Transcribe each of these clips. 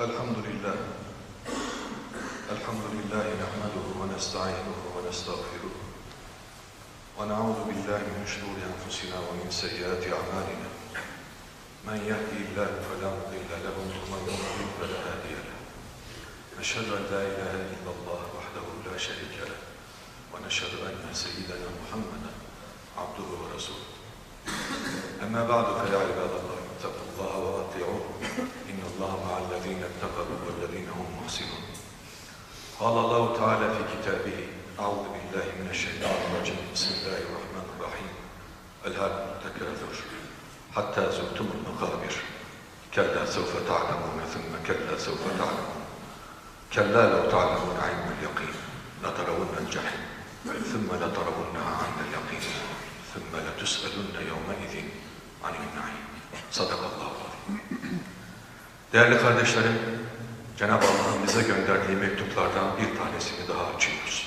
الحمد لله. الحمد لله نحمده ونستعينه ونستغفره. ونعوذ بالله من شرور أنفسنا ومن سيئات أعمالنا. من يهدي الله فلا مضل له ومن يضلل فلا هادي له. نشهد أن لا إله إلا الله وحده لا شريك له. ونشهد أن سيدنا محمدا عبده ورسوله. أما بعد فيا عباد الله الله وأطيعوه. إن الله مع الذين اتقوا والذين هم محسنون. قال الله تعالى في كتابه أعوذ بالله من الشيطان الرجيم. بسم الله الرحمن الرحيم. ألهاكم التكاثر حتى زرتم المقابر. كلا سوف تعلمون ثم كلا سوف تعلمون. كلا لو تعلمون علم اليقين لترون الجحيم. ثم لترونها عند اليقين. ثم لتسألن يومئذ عن النعيم. صدق الله Değerli kardeşlerim, Cenab-ı Allah'ın bize gönderdiği mektuplardan bir tanesini daha açıyoruz.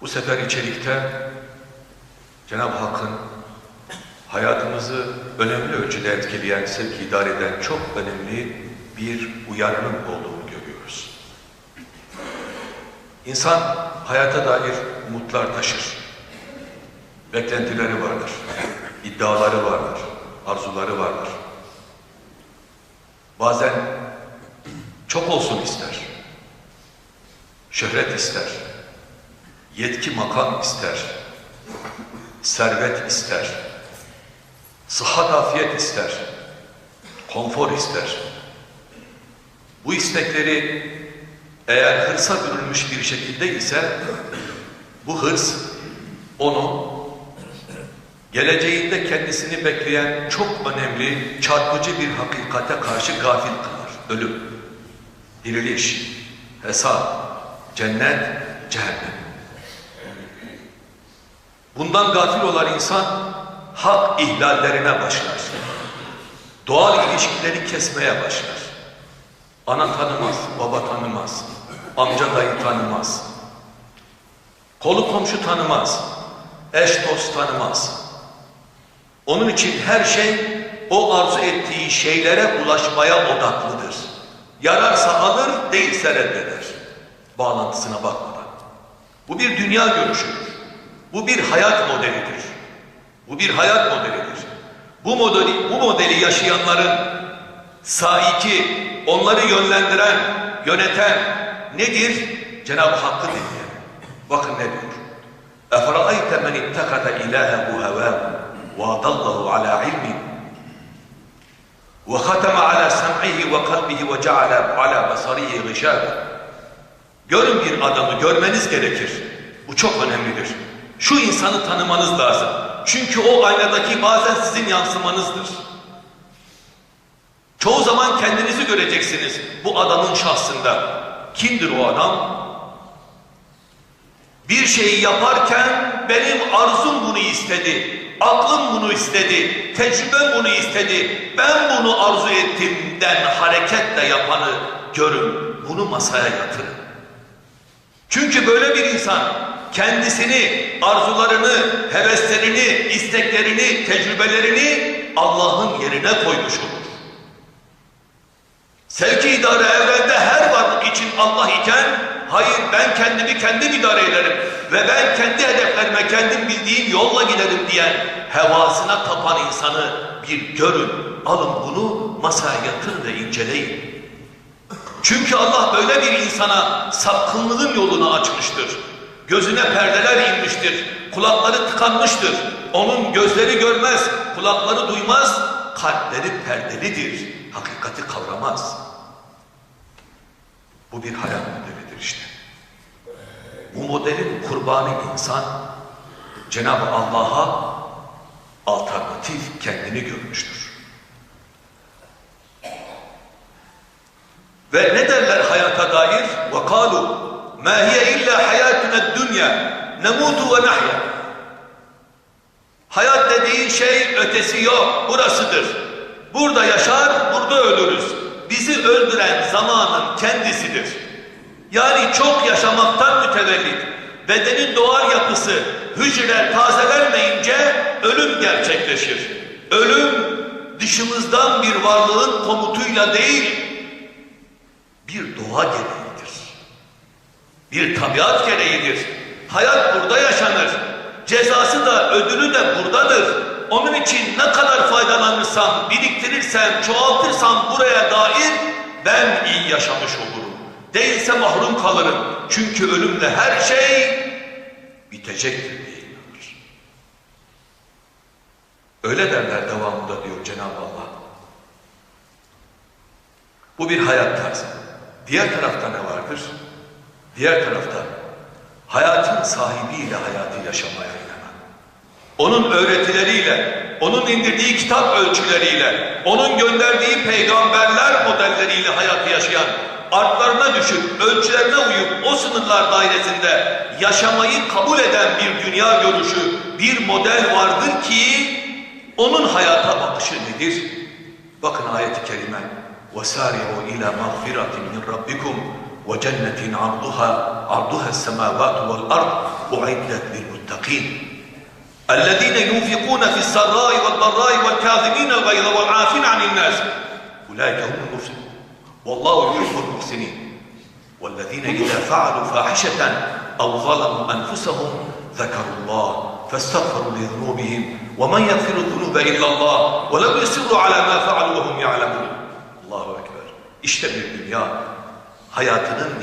Bu sefer içerikte Cenab-ı Hakk'ın hayatımızı önemli ölçüde etkileyen, sevk idare eden çok önemli bir uyarının olduğunu görüyoruz. İnsan hayata dair umutlar taşır. Beklentileri vardır. iddiaları vardır. Arzuları vardır. Bazen çok olsun ister. Şöhret ister. Yetki makam ister. Servet ister. Sıhhat afiyet ister. Konfor ister. Bu istekleri eğer hırsa bürünmüş bir şekilde ise bu hırs onu geleceğinde kendisini bekleyen çok önemli, çarpıcı bir hakikate karşı gafil kılar. Ölüm, diriliş, hesap, cennet, cehennem. Bundan gafil olan insan hak ihlallerine başlar. Doğal ilişkileri kesmeye başlar. Ana tanımaz, baba tanımaz, amca dayı tanımaz. Kolu komşu tanımaz, eş dost tanımaz. Onun için her şey o arzu ettiği şeylere ulaşmaya odaklıdır. Yararsa alır, değilse reddeder. Bağlantısına bakmadan. Bu bir dünya görüşüdür. Bu bir hayat modelidir. Bu bir hayat modelidir. Bu modeli, bu modeli yaşayanların saiki, onları yönlendiren, yöneten nedir? Cenab-ı Hakk'ı dinleyen. Bakın ne diyor? اَفَرَأَيْتَ مَنِ اتَّخَذَ اِلَٰهَهُ هَوَاهُ وَاضَلَّهُ عَلَى عِلْمٍ وَخَتَمَ عَلَى سَمْعِهِ وَقَلْبِهِ وَجَعَلَ عَلَى بَصَرِهِ غِشَابًا Görün bir adamı, görmeniz gerekir. Bu çok önemlidir. Şu insanı tanımanız lazım. Çünkü o aynadaki bazen sizin yansımanızdır. Çoğu zaman kendinizi göreceksiniz bu adamın şahsında. Kimdir o adam? Bir şeyi yaparken benim arzum bunu istedi. Aklım bunu istedi. Tecrübem bunu istedi. Ben bunu arzu ettimden hareketle yapanı görün. Bunu masaya yatırın. Çünkü böyle bir insan kendisini, arzularını, heveslerini, isteklerini, tecrübelerini Allah'ın yerine koymuş olur. Sevki idare evrende her varlık için Allah iken hayır ben kendimi kendim idare ederim ve ben kendi hedeflerime kendim bildiğim yolla giderim diyen hevasına tapan insanı bir görün. Alın bunu masaya yatırın ve inceleyin. Çünkü Allah böyle bir insana sapkınlığın yolunu açmıştır. Gözüne perdeler inmiştir. Kulakları tıkanmıştır. Onun gözleri görmez, kulakları duymaz, kalpleri perdelidir. Hakikati kavramaz. Bu bir hayat modelidir işte. Bu modelin kurbanı insan Cenab-ı Allah'a alternatif kendini görmüştür. Ve ne derler hayata dair? وَقَالُوا مَا هِيَ اِلَّا حَيَاتُنَا الدُّنْيَا نَمُوتُ وَنَحْيَا Hayat dediğin şey ötesi yok, burasıdır. Burada yaşar, burada ölürüz. Bizi öldüren zamanın kendisidir. Yani çok yaşamaktan mütevellit. Bedenin doğal yapısı, hücreler tazelenmeyince ölüm gerçekleşir. Ölüm dışımızdan bir varlığın komutuyla değil, bir doğa gereğidir. Bir tabiat gereğidir. Hayat burada yaşanır. Cezası da ödülü de buradadır. Onun için ne kadar faydalanırsam, biriktirirsem, çoğaltırsam buraya dair ben iyi yaşamış olurum. Değilse mahrum kalırım. Çünkü ölümle her şey bitecektir diye inanır. Öyle derler devamında diyor Cenab-ı Allah. Bu bir hayat tarzı. Diğer tarafta ne vardır? Diğer tarafta hayatın sahibiyle hayatı yaşamaya. Onun öğretileriyle, onun indirdiği kitap ölçüleriyle, onun gönderdiği peygamberler modelleriyle hayatı yaşayan, artlarına düşüp, ölçülerine uyup o sınırlar dairesinde yaşamayı kabul eden bir dünya görüşü, bir model vardır ki onun hayata bakışı nedir? Bakın ayet-i kerime وَسَارِعُوا إِلَى مَغْفِرَةٍ مِنْ رَبِّكُمْ وَجَنَّةٍ عَرْضُهَا عَرْضُهَا السَّمَاوَاتُ وَالْأَرْضُ أُعِدَّتْ لِلْمُتَّقِينَ الذين ينفقون في السراء والضراء والكاظمين الغيظ والعافين عن الناس أولئك هم المفلحون والله يحب المحسنين والذين إذا فعلوا فاحشة أو ظلموا أنفسهم ذكروا الله فاستغفروا لذنوبهم ومن يغفر الذنوب إلا الله ولم يصروا على ما فعلوا وهم يعلمون الله أكبر İşte bir dünya hayatının.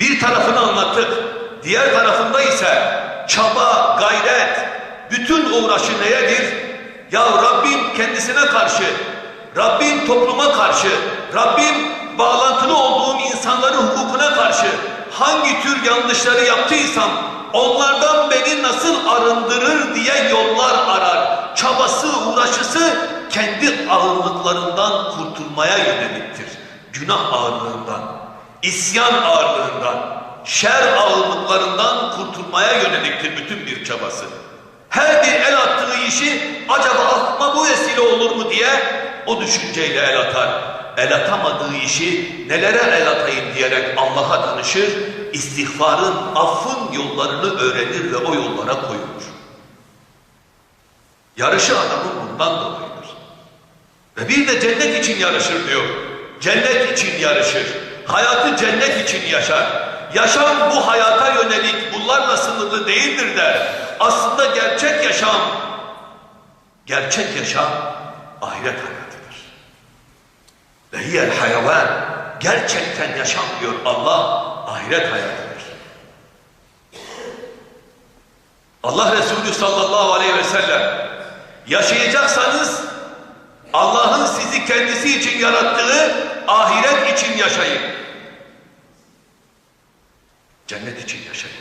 Bir tarafını anlattık. Diğer tarafında ise çaba, gayret, bütün uğraşı neyedir? Ya Rabbim kendisine karşı, Rabbim topluma karşı, Rabbim bağlantılı olduğum insanların hukukuna karşı hangi tür yanlışları yaptıysam onlardan beni nasıl arındırır diye yollar arar. Çabası, uğraşısı kendi ağırlıklarından kurtulmaya yöneliktir. Günah ağırlığından, isyan ağırlığından, şer ağırlıklarından kurtulmaya yöneliktir bütün bir çabası. Her bir el attığı işi acaba aklıma bu vesile olur mu diye o düşünceyle el atar. El atamadığı işi nelere el atayım diyerek Allah'a danışır, istiğfarın, affın yollarını öğrenir ve o yollara koyulur. Yarışı adamın bundan dolayıdır. Ve bir de cennet için yarışır diyor. Cennet için yarışır. Hayatı cennet için yaşar. Yaşam bu hayata yönelik bunlarla sınırlı değildir der. Aslında gerçek yaşam, gerçek yaşam ahiret hayatıdır. Ve hiyel hayvan, gerçekten yaşam diyor Allah, ahiret hayatıdır. Allah Resulü sallallahu aleyhi ve sellem, yaşayacaksanız Allah'ın sizi kendisi için yarattığı ahiret için yaşayın. Cennet için yaşayın.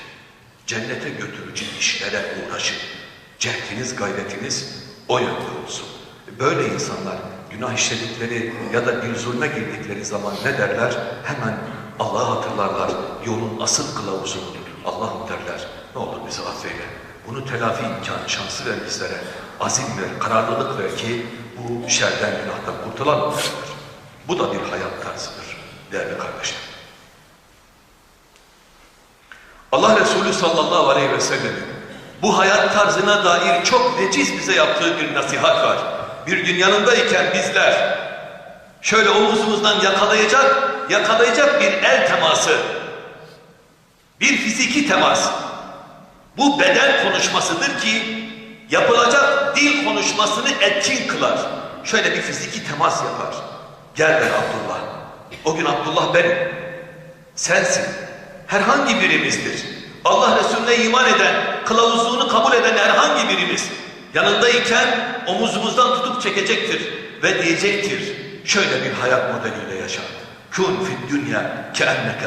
Cennete götürücü işlere uğraşın. Cehdiniz, gayretiniz o yönde olsun. Böyle insanlar günah işledikleri ya da bir zulme girdikleri zaman ne derler? Hemen Allah'ı hatırlarlar. Yolun asıl kılavuzudur. Allah'ım derler. Ne olur bizi affeyle. Bunu telafi imkanı, şansı ver bizlere. Azim ver, kararlılık ver ki bu şerden, günahtan kurtulalım. Bu da bir hayat tarzıdır değerli kardeşler. Allah Resulü sallallahu aleyhi ve sellem'in bu hayat tarzına dair çok veciz bize yaptığı bir nasihat var. Bir gün yanındayken bizler şöyle omuzumuzdan yakalayacak, yakalayacak bir el teması, bir fiziki temas. Bu beden konuşmasıdır ki yapılacak dil konuşmasını etkin kılar. Şöyle bir fiziki temas yapar. Gel der Abdullah. O gün Abdullah benim. Sensin herhangi birimizdir. Allah Resulüne iman eden, kılavuzluğunu kabul eden herhangi birimiz yanındayken omuzumuzdan tutup çekecektir ve diyecektir. Şöyle bir hayat modeliyle yaşa. Kun fid dünya keenneke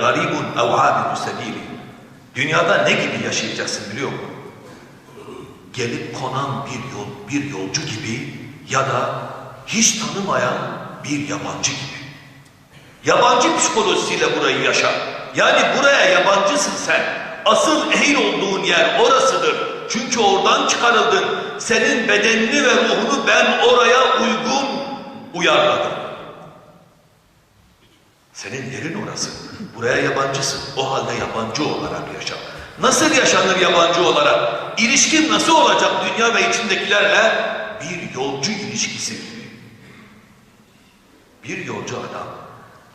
garibun ev abidu sebili. Dünyada ne gibi yaşayacaksın biliyor musun? Gelip konan bir yol, bir yolcu gibi ya da hiç tanımayan bir yabancı gibi. Yabancı psikolojisiyle burayı yaşa. Yani buraya yabancısın sen. Asıl ehil olduğun yer orasıdır. Çünkü oradan çıkarıldın. Senin bedenini ve ruhunu ben oraya uygun uyarladım. Senin yerin orası. Buraya yabancısın. O halde yabancı olarak yaşa. Nasıl yaşanır yabancı olarak? İlişkin nasıl olacak dünya ve içindekilerle? Bir yolcu ilişkisi. Bir yolcu adam.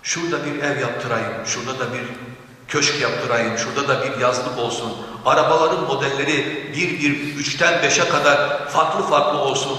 Şurada bir ev yaptırayım, şurada da bir köşk yaptırayım, şurada da bir yazlık olsun. Arabaların modelleri bir bir üçten beşe kadar farklı farklı olsun.